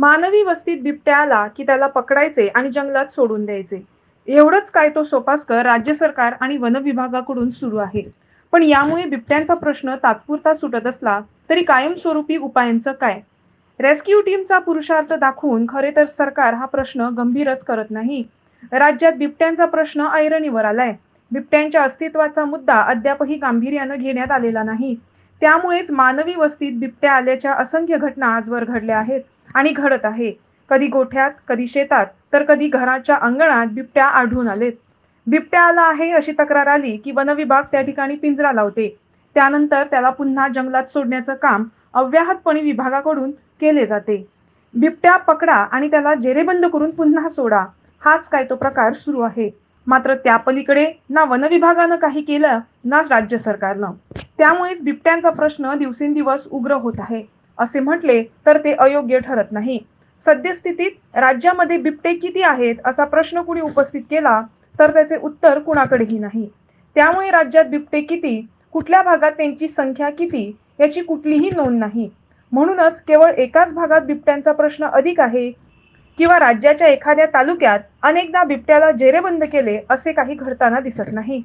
मानवी वस्तीत बिबट्या आला की त्याला पकडायचे आणि जंगलात सोडून द्यायचे. एवढंच काय तो सोपास्कर राज्य सरकार आणि वन विभागाकडून सुरू आहे. पण यामुळे बिबट्यांचा प्रश्न तात्पुरता सुटत असला तरी कायमस्वरूपी उपायांचं काय? रेस्क्यू टीमचा पुरुषार्थ दाखवून खरे तर सरकार हा प्रश्न गंभीरच करत नाही. राज्यात बिबट्यांचा प्रश्न ऐरणीवर आलाय. बिबट्यांच्या अस्तित्वाचा मुद्दा अद्यापही गांभीर्यानं घेण्यात आलेला नाही. त्यामुळेच मानवी वस्तीत बिबट्या आल्याच्या असंख्य घटना आजवर घडल्या आहेत. आणि घडत आहे. कधी गोठ्यात कधी शेतात तर कधी घराच्या अंगणात बिबट्या आढळून आलेत. बिबट्या आला आहे अशी तक्रार आली की वनविभाग त्या ठिकाणी पिंजरा लावते. त्यानंतर त्याला पुन्हा जंगलात सोडण्याचं काम अव्याहतपणे विभागाकडून केले जाते. बिबट्या पकडा आणि त्याला जेरेबंद करून पुन्हा सोडा. हाच काय तो प्रकार सुरू आहे. मात्र त्या पलीकडे ना वनविभागानं काही केलं ना राज्य सरकारनं. त्यामुळेच बिबट्यांचा प्रश्न दिवसेंदिवस उग्र होत आहे. असे म्हटले तर ते अयोग्य ठरत नाही. सद्यस्थितीत राज्यामध्ये बिबटे किती आहेत असा प्रश्न कुणी उपस्थित केला तर त्याचे उत्तर कुणाकडेही नाही. त्यामुळे राज्यात बिबटे किती कुठल्या भागात त्यांची संख्या किती याची कुठलीही नोंद नाही. म्हणूनच केवळ एकाच भागात बिबट्यांचा प्रश्न अधिक आहे किंवा राज्याच्या एखाद्या तालुक्यात अनेकदा बिबट्याला जेरेबंद केले असे काही घडताना दिसत नाही.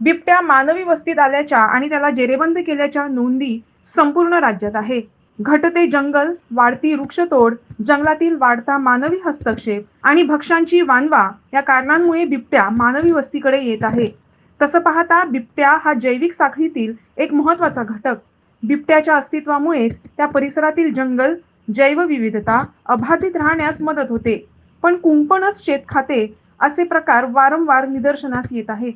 बिबट्या मानवी वस्तीत आल्याच्या आणि त्याला जेरेबंद केल्याच्या नोंदी संपूर्ण राज्यात आहे. घटते जंगल वाढती वृक्षतोड जंगलातील वाढता मानवी हस्तक्षेप आणि भक्ष्यांची वानवा या कारणांमुळे बिबट्या मानवी वस्तीकडे येत आहे. तसं पाहता बिबट्या हा जैविक साखळीतील एक महत्त्वाचा घटक. बिबट्याच्या अस्तित्वामुळेच त्या परिसरातील जंगल जैवविविधता अबाधित राहण्यास मदत होते. पण कुंपणच शेत खाते असे प्रकार वारंवार निदर्शनास येत आहे.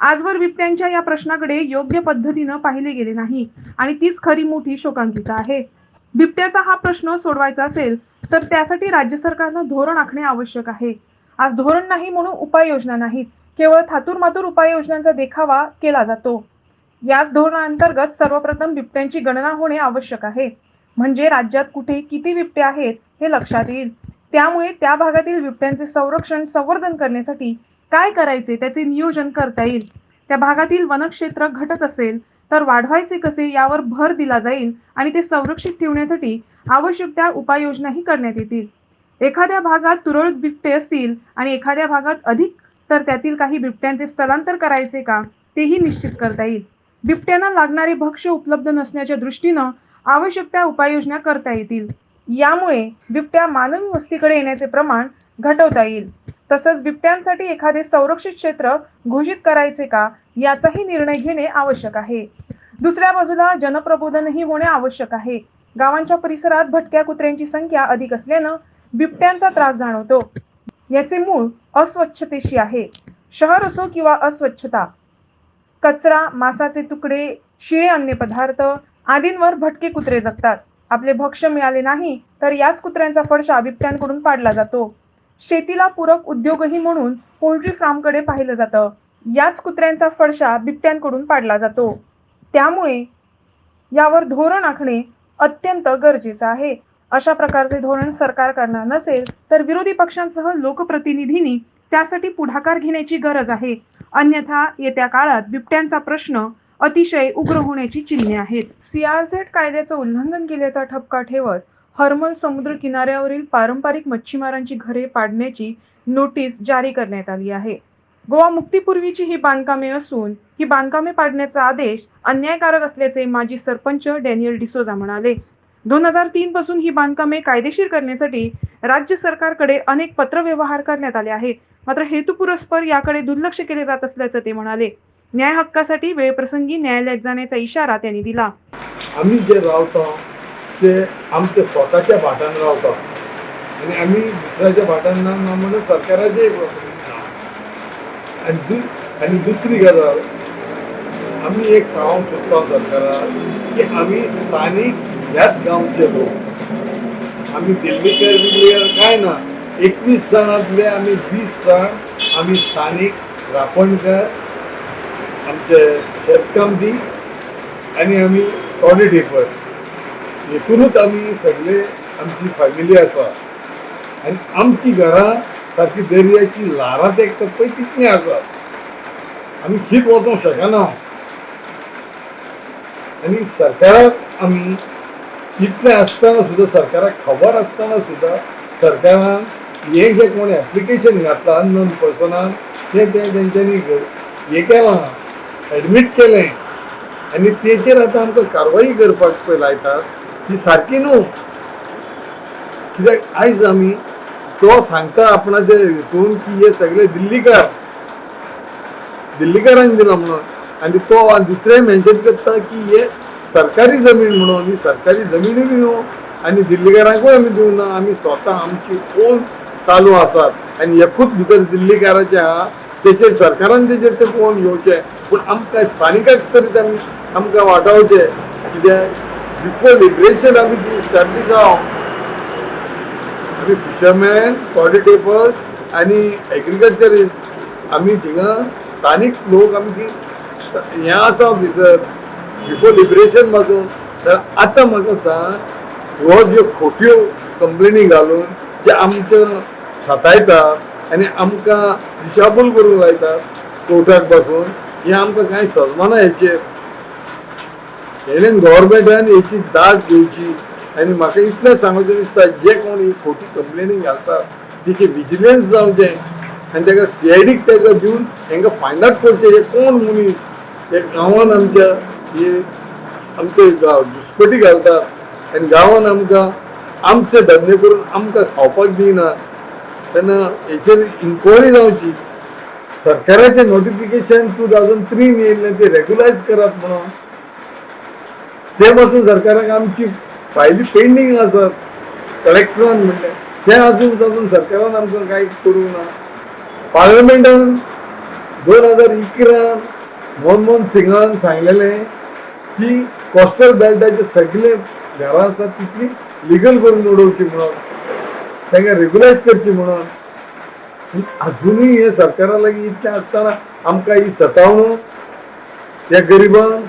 आजवर बिबट्यांच्या या प्रश्नाकडे योग्य पद्धतीनं पाहिले गेले नाही आणि तीच खरी मोठी शोकांकिता आहे. बिबट्याचा हा प्रश्न सोडवायचा असेल तर त्यासाठी राज्य सरकारनं धोरण आखणे आवश्यक आहे. आज धोरण नाही म्हणून उपाययोजना नाहीत केवळ थातूरमातूर उपाययोजनांचा देखावा केला जातो. याच धोरणाअंतर्गत सर्वप्रथम बिबट्यांची गणना होणे आवश्यक आहे. म्हणजे राज्यात कुठे किती बिबटे आहेत हे लक्षात येईल. त्यामुळे त्या भागातील बिबट्यांचे संरक्षण संवर्धन करण्यासाठी काय करायचे त्याचे नियोजन करता येईल. त्या भागातील वनक्षेत्र घटत असेल तर वाढवायचे कसे यावर भर दिला जाईल आणि ते संरक्षित ठेवण्यासाठी आवश्यक त्या उपाययोजनाही करण्यात येतील. एखाद्या भागात तुरळक बिबटे असतील आणि एखाद्या भागात अधिक तर त्यातील काही बिबट्यांचे स्थलांतर करायचे का तेही निश्चित करता येईल. बिबट्यांना लागणारे भक्ष्य उपलब्ध नसण्याच्या दृष्टीनं आवश्यक त्या उपाययोजना करता येतील. यामुळे बिबट्या मानवी वस्तीकडे येण्याचे प्रमाण घटवता येईल. तसंच बिबट्यांसाठी एखादे संरक्षित क्षेत्र घोषित करायचे का याचाही निर्णय घेणे आवश्यक आहे. दुसऱ्या बाजूला जनप्रबोधनही होणे आवश्यक आहे. गावांच्या परिसरात भटक्या कुत्र्यांची संख्या अधिक असल्यानं बिबट्यांचा त्रास जाणवतो. याचे मूळ अस्वच्छतेशी आहे. शहर असो किंवा अस्वच्छता कचरा मांसाचे तुकडे शिळे अन्य पदार्थ आदींवर भटके कुत्रे जगतात. आपले भक्ष मिळाले नाही तर याच कुत्र्यांचा फडशा बिबट्यांकडून पाडला जातो. शेतीला पूरक उद्योगही म्हणून पोल्ट्री फार्मकडे पाहिलं जातं. याच कुत्र्यांचा फडशा बिबट्यांकडून पाडला जातो. त्यामुळे यावर धोरण आखणे अत्यंत गरजेचं आहे. अशा प्रकारचे धोरण सरकार करणार नसेल तर विरोधी पक्षांसह लोकप्रतिनिधींनी त्यासाठी पुढाकार घेण्याची गरज आहे. अन्यथा येत्या काळात बिबट्यांचा प्रश्न अतिशय उग्र होण्याची चिन्हे आहेत. सीआरझेड कायद्याचं उल्लंघन केल्याचा ठपका ठेवत हरमल समुद्र किनाऱ्यावरील पारंपरिक मच्छीमारांची घरे पाडण्याची नोटीस जारी करण्यात आली आहे. गोवा मुक्तीपूर्वीची ही बांधकामे असून ही बांधकामे पाडण्याचा आदेश अन्यायकारक असल्याचे माजी सरपंच डॅनियल डिसोजा म्हणाले. दोन हजार तीन पासून ही बांधकामे कायदेशीर करण्यासाठी राज्य सरकारकडे अनेक पत्रव्यवहार करण्यात आले आहेत. मात्र हेतुपुरस्पर याकडे दुर्लक्ष केले जात असल्याचं ते म्हणाले. न्याय हक्कासाठी वेळप्रसंगी न्यायालयात जाण्याचा इशारा त्यांनी दिला. आम्ही जे रावतो ते आमच्या स्वतःच्या भाटान रावतो आणि आम्ही दुसऱ्याच्या भाटांना म्हणून सरकाराचे आणि दु आणि दुसरी गजाल आम्ही एक सांगूंक सोदता सरकाराक की आम्ही स्थानिक ह्याच गांवचे लोक. आम्ही दिल्लीकर बिल्लीकर काय ना एकवीस जाणांतले आम्ही वीस जाण आम्ही स्थानिक रापणकर आमचे शेतकामती आणि आम्ही टॉडी टेपर हेतूनच आम्ही सगळे आमची फॅमिली आसा आणि आमची घरां सारखी दर्याची ल्हारां तर पळय तितली आसात आमी खीत वचूंक शकना आणि सरकाराक आमी इतलें आसतना सुद्दां सरकाराक खबर आसतना सुद्दां सरकारान हे जे कोण एप्लिकेशन घातला नॉन पर्सनान ते ते तेंच्यांनी हे केलां एडमीट केलें. आनी तेचेर आतां आमकां कारवाई करपाक पळय लायतात ही सारकी न्हू कित्याक आयज आमी तो सांगता आपणाचे कोण की हे सगळे दिल्लीकार. दिल्लीकारांक दिला म्हणून. आनी तो दुसरे मेन्शन करता की हे सरकारी जमीन म्हणून ही सरकारी जमिनी बी न्हू आनी दिल्लीकारांकूय आमी दिवना आमी स्वता आमची ओन चालू आसात आनी एकूच भितर दिल्लीकाराचे आहा तेचेर सरकारान तेचेर ते पळोवन घेवचे पूण आमकां स्थानिकाक तरी आमकां वाटावचे. कित्याक बिफोर लिबरेशन आमी ती इस्टॅब्लीश जावं आमी फिशरमॅन कॉर्डिटेपर्स आनी एग्रीकल्चरिस्ट आमी थिंगा स्थानीक लोक आमी ती हें आसा भितर बिफोर लिबरेशनपासून तर आतां म्हाका सांग हो ज्यो खोट्यो कंप्लेनी घालून जे आमच्या सतायतात आनी आमकां दिशाभूल करूंक लायतात कोर्टाकपासून हें आमकां कांय सजमाना हेचेर हेणेन गव्हर्मेंटान हेची दाद घेवची आनी म्हाका इतलें सांगोचें दिसता जे कोण ही खोटी कंप्लेनी घालता तिचे विजिलन्स जावचें आनी ताका सीआयडीक ताका दिवन तांकां फायंड आउट करचें हे कोण मनीस? हे गांवान आमच्या हे आमचे गांव घुसपटी घालतात. आनी गांवान आमकां आमचे धंदे करून आमकां खावपाक दिना. तेन्ना हेचेर इन्क्वायरी जावची सरकाराचें नोटिफिकेशन टू थावजंड थ्रीन येयल्लें ते रेगुलायज करात म्हणून. ते पासून सरकाराक आमची फायली पेंडींग आसात कलेक्टरान म्हणलें ते अजून तातून सरकारान आमकां कांय करूंक ना. पार्लमेंटान दोन हजार इकरान मनमोहन सिंगान सांगलेलें की कोस्टल बेल्टाचे सगळे घरां आसात तितली लिगल करून उडोवची म्हणून. तांकां रेग्युलायज करची म्हणून. आजुनूय हे सरकारा लागीं इतलें आसतना आमकां ही सतावणूक त्या गरिबांक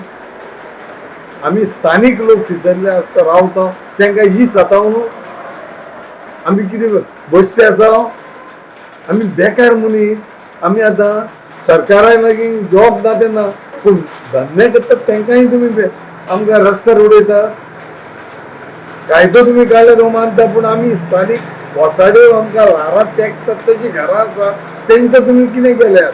आमी स्थानीक लोक थंयसरले आसता रावता तांकां ही सतावणूक आमी कितें बसते आसा आमी बेकार मनीस. आमी आतां सरकारा लागीं जॉब ना तेन्ना पूण धंदे करतात तांकांय तुमी आमकां रस्त्यार उडयता कायदो तुमी काडले तो हो मानता पूण आमी स्थानीक वसाड्यो आमकां लारात तेकतात तेजी घरां आसा तेंकां तुमी कितें केल्यात?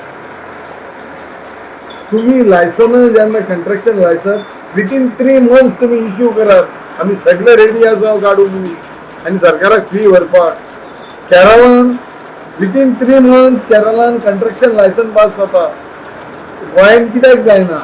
तुम्ही लायसन जेन्ना construction licence within three month तुम्ही इश्यू करात आमी सगळे रेडी आसा काडून आनी सरकाराक फी व्हरपाक केरळान विथीन थ्री मंथ केरळान कंस्ट्रक्शन लायसन पास जाता गोंयान कित्याक जायना?